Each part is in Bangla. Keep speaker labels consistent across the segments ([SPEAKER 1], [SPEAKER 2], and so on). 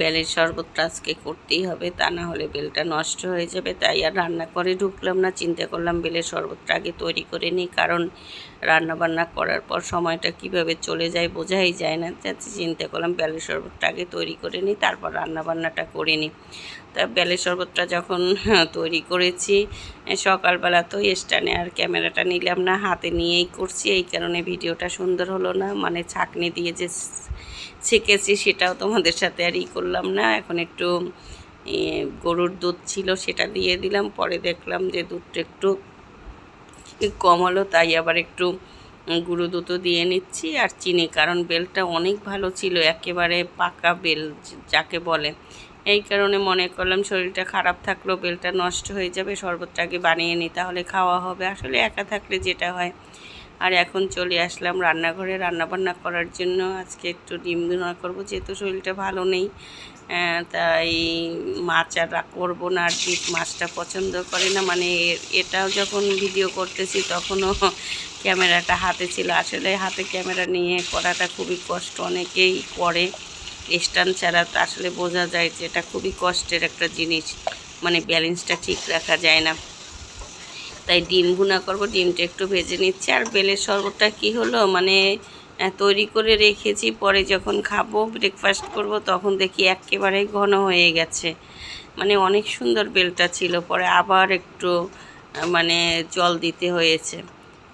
[SPEAKER 1] বেলের শরবতটা আজকে করতেই হবে, তা না হলে বেলটা নষ্ট হয়ে যাবে। তাই আর রান্না করে ঢুকলাম না, চিন্তা করলাম বেলের শরবতটা আগে তৈরি করে নিই, কারণ রান্না বান্না করার পর সময়টা কীভাবে চলে যায় বোঝাই যায় না। চিন্তা করলাম বেলের শরবতটা আগে তৈরি করে নিই, তারপর রান্না বান্নাটা করে নিই। তা বেলের শরবতটা যখন তৈরি করেছি সকালবেলা তো স্টানে আর ক্যামেরাটা নিলাম না, হাতে নিয়েই করছি, এই কারণে ভিডিওটা সুন্দর হলো না। মানে ছাকনি দিয়ে যে ছেঁকেছি সেটাও তোমাদের সাথে আর ই করলাম না। এখন একটু গরুর দুধ ছিল সেটা দিয়ে দিলাম, পরে দেখলাম যে দুধটা একটু কম হলো, তাই আবার একটু গুঁড়ো দুধও দিয়ে নিচ্ছি। আর চিনি, কারণ বেলটা অনেক ভালো ছিল, একেবারে পাকা বেল যাকে বলে। এই কারণে মনে করলাম শরীরটা খারাপ থাকলেও বেলটা নষ্ট হয়ে যাবে শরবতটাকে বানিয়ে নিই, তাহলে খাওয়া হবে। আসলে একা থাকলে যেটা হয়। আর এখন চলে আসলাম রান্নাঘরে, রান্নাবান্না করার জন্য। আজকে একটু ডিম দুনা করব, যেহেতু শরীরটা ভালো নেই। তাই মাছ আর করব না আর কি, মাছটা পছন্দ করে না। মানে এটাও যখন ভিডিও করতেছি, তখনও ক্যামেরাটা হাতে ছিল। আসলে হাতে ক্যামেরা নিয়ে করাটা খুবই কষ্ট। অনেকেই করে। স্ট্যান্ড ছাড়া আসলে বোঝা যায় যে এটা খুবই কষ্টের একটা জিনিস। মানে ব্যালেন্সটা ঠিক রাখা যায় না। তাই ডিম ভুনা করব, ডিমটা একটু ভেজে নিচ্ছি। আর বেলের শরবতটা কি হলো? মানে তৈরি করে রেখেছি, পরে যখন খাব ব্রেকফাস্ট করব, তখন দেখি একেবারে ঘন হয়ে গেছে। মানে অনেক সুন্দর বেলটা ছিল, পরে আবার একটু মানে জল দিতে হয়েছে।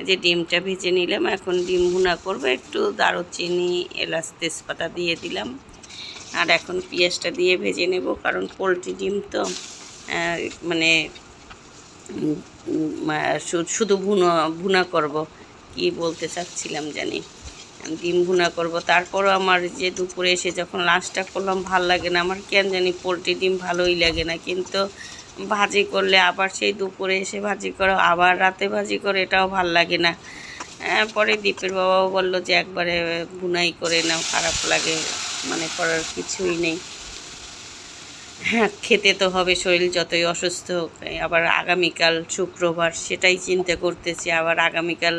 [SPEAKER 1] যে ডিমটা ভেজে নিলাম, এখন ডিম ভুনা করব, একটু দারুচিনি, এলাচ তেজপাতা দিয়ে দিলাম। আর এখন পেঁয়াজটা দিয়ে ভেজে নেব, কারণ পোলট্রি ডিম তো মানে শুধু ভুনা ভুনা করব। কি বলতে চাচ্ছিলাম জানি। ডিম ভুনা করব। তারপরও আমার যে দুপুরে এসে যখন লাঞ্চটা করলাম, ভালো লাগে না। আমার কেন জানি পোলট্রি ডিম ভালোই লাগে না। কিন্তু ভাজি করলে আবার সেই দুপুরে এসে ভাজি করো, আবার রাতে ভাজি করে, এটাও ভালো লাগে না। পরে দীপের বাবাও বলল যে একবারে বুনাই করে নাও, খারাপ লাগে মানে করার কিছুই নেই। হ্যাঁ খেতে তো হবে, শরীর যতই অসুস্থ হোক আবার আগামীকাল শুক্রবার, সেটাই চিন্তা করতেছি। আবার আগামীকাল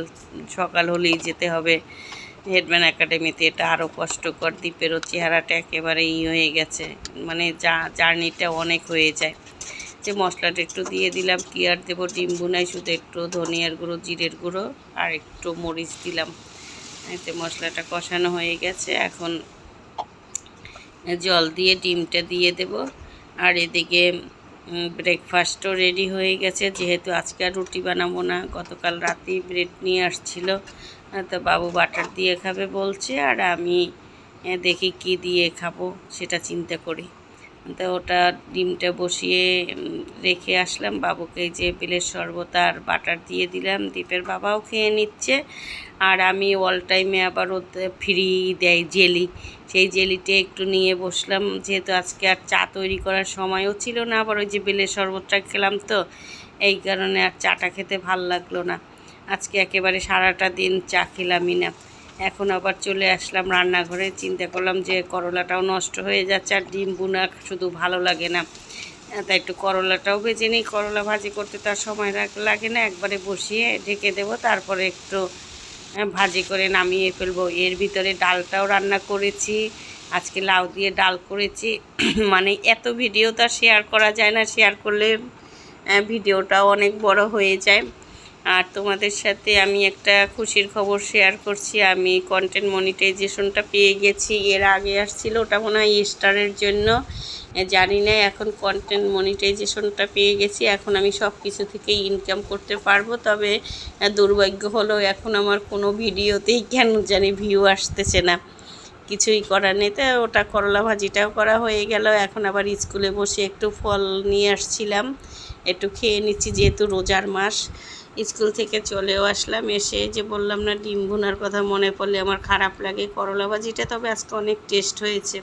[SPEAKER 1] সকাল হলেই যেতে হবে। হেডম্যান একাডেমিতে এটা আরও কষ্টকর, দ্বীপেরও চেহারাটা একেবারে ই হয়ে গেছে। মানে যা, জার্নিটা অনেক হয়ে যায়। যে মশলাটা একটু দিয়ে দিলাম, কি আর দেবো? ডিম বুনাই শুধু একটু ধনিয়ার গুঁড়ো, জিরের গুঁড়ো, আর একটু মরিচ দিলাম। এতে মশলাটা কষানো হয়ে গেছে। এখন জল দিয়ে ডিমটা দিয়ে দেব। আর এদিকে ব্রেকফাস্টও রেডি হয়ে গেছে। যেহেতু আজকে আর রুটি বানাবো না, গতকাল রাতেই ব্রেড নিয়ে আসছিল। তো বাবু বাটার দিয়ে খাবে বলছে, আর আমি দেখি কি দিয়ে খাব, সেটা চিন্তা করি। তো ওটা ডিমটা বসিয়ে রেখে আসলাম। বাবুকে যে বেলের শরবত আর বাটার দিয়ে দিলাম, দীপের বাবাও খেয়ে নিচ্ছে। আর আমি অল টাইমে আবার ওতে ফ্রি দেয় জেলি। সেই জেলিটা একটু নিয়ে বসলাম, যেহেতু আজকে আর চা তৈরি করার সময়ও ছিল না, আবার ওই যে বেলের শরবতটা খেলাম তো, এই কারণে আর চাটা খেতে ভালো লাগল না। আজকে একেবারে সারাটা দিন চা খেলামই না। এখন আবার চলে আসলাম রান্নাঘরে, চিন্তা করলাম যে করলাটাও নষ্ট হয়ে যাচ্ছে আর ডিম বুনা শুধু ভালো লাগে না। তাই একটু করলাটাও ভেজে নিই, করলা ভাজি করতে তার সময় লাগ- না। একবারে বসিয়ে ঢেকে দেবো, তারপরে একটু ভাজি করে নামিয়ে ফেলব। এর ভিতরে ডালটাও রান্না করেছি, আজকে লাউ দিয়ে ডাল করেছি। মানে এত ভিডিও তো শেয়ার করা যায় না। শেয়ার করলে ভিডিওটাও অনেক বড় হয়ে যায়। আর তোমাদের সাথে আমি একটা খুশির খবর শেয়ার করছি। আমি কন্টেন্ট মনিটাইজেশনটা পেয়ে গেছি। এর আগে আসছিল, ওটা মনে হয় স্টারের জন্য। জানি না, এখন কন্টেন্ট মনিটাইজেশনটা পেয়ে গেছি। এখন আমি সব কিছু থেকেই ইনকাম করতে পারব। তবে দুর্ভাগ্য হলো এখন আমার কোনো ভিডিওতেই কেন জানি ভিউ আসতেছে না। কিছুই করার নেই। তো, ওটা করলা ভাজিটাও করা হয়ে গেল। এখন আবার স্কুলে বসে একটু ফল নিয়ে আসছিলাম। একটু খেয়ে নিচ্ছি, যেহেতু রোজার মাস। স্কুল থেকে চলেও আসলাম। এসে যে বললাম না, ডিম ভুনার কথা মনে পড়লে আমার খারাপ লাগে। করলা ভাজিটা তবে আজকে অনেক টেস্ট হয়েছে।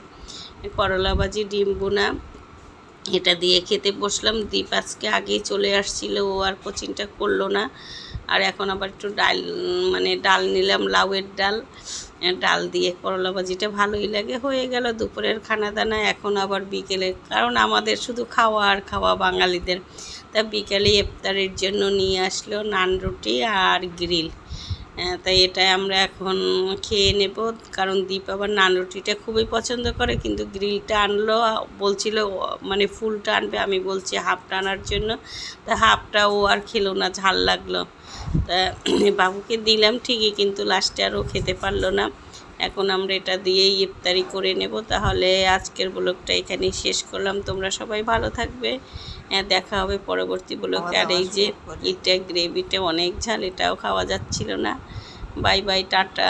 [SPEAKER 1] করলা ভাজি ডিম ভুনা এটা দিয়ে খেতে বসলাম। দীপ আজকে আগেই চলে আসছিল ও আর কোচিংটা করল না। আর এখন আবার একটু ডাল মানে ডাল নিলাম লাউয়ের ডাল। ডাল দিয়ে করলা ভাজিটা ভালোই লাগে। হয়ে গেল দুপুরের খানা দানা এখন আবার বিকেলে। কারণ আমাদের শুধু খাওয়া আর খাওয়া বাঙালিদের। তা বিকেলে ইফতারের জন্য নিয়ে আসলো নান রুটি আর গ্রিল। হ্যাঁ, তাই এটা আমরা এখন খেয়ে নেব। কারণ দীপ আবার নান রুটিটা খুবই পছন্দ করে, কিন্তু গ্রিলটা আনলো, বলছিল মানে ফুলটা আনবে, আমি বলছি হাফটা আনার জন্য। তা হাফটা ও আর খেলো না, ঝাল লাগল। তা বাবুকে দিলাম ঠিকই, কিন্তু লাস্টে আর ও খেতে পারল না। এখন আমরা এটা দিয়েই ইফতারি করে নেব। তাহলে আজকের ব্লগটা এখানেই শেষ করলাম। তোমরা সবাই ভালো থাকবে। হ্যাঁ দেখা হবে পরবর্তী ব্লগে। আর এই যে এটা গ্রেভিটা অনেক ঝাল এটাও খাওয়া যাচ্ছিল না। Bye bye tata.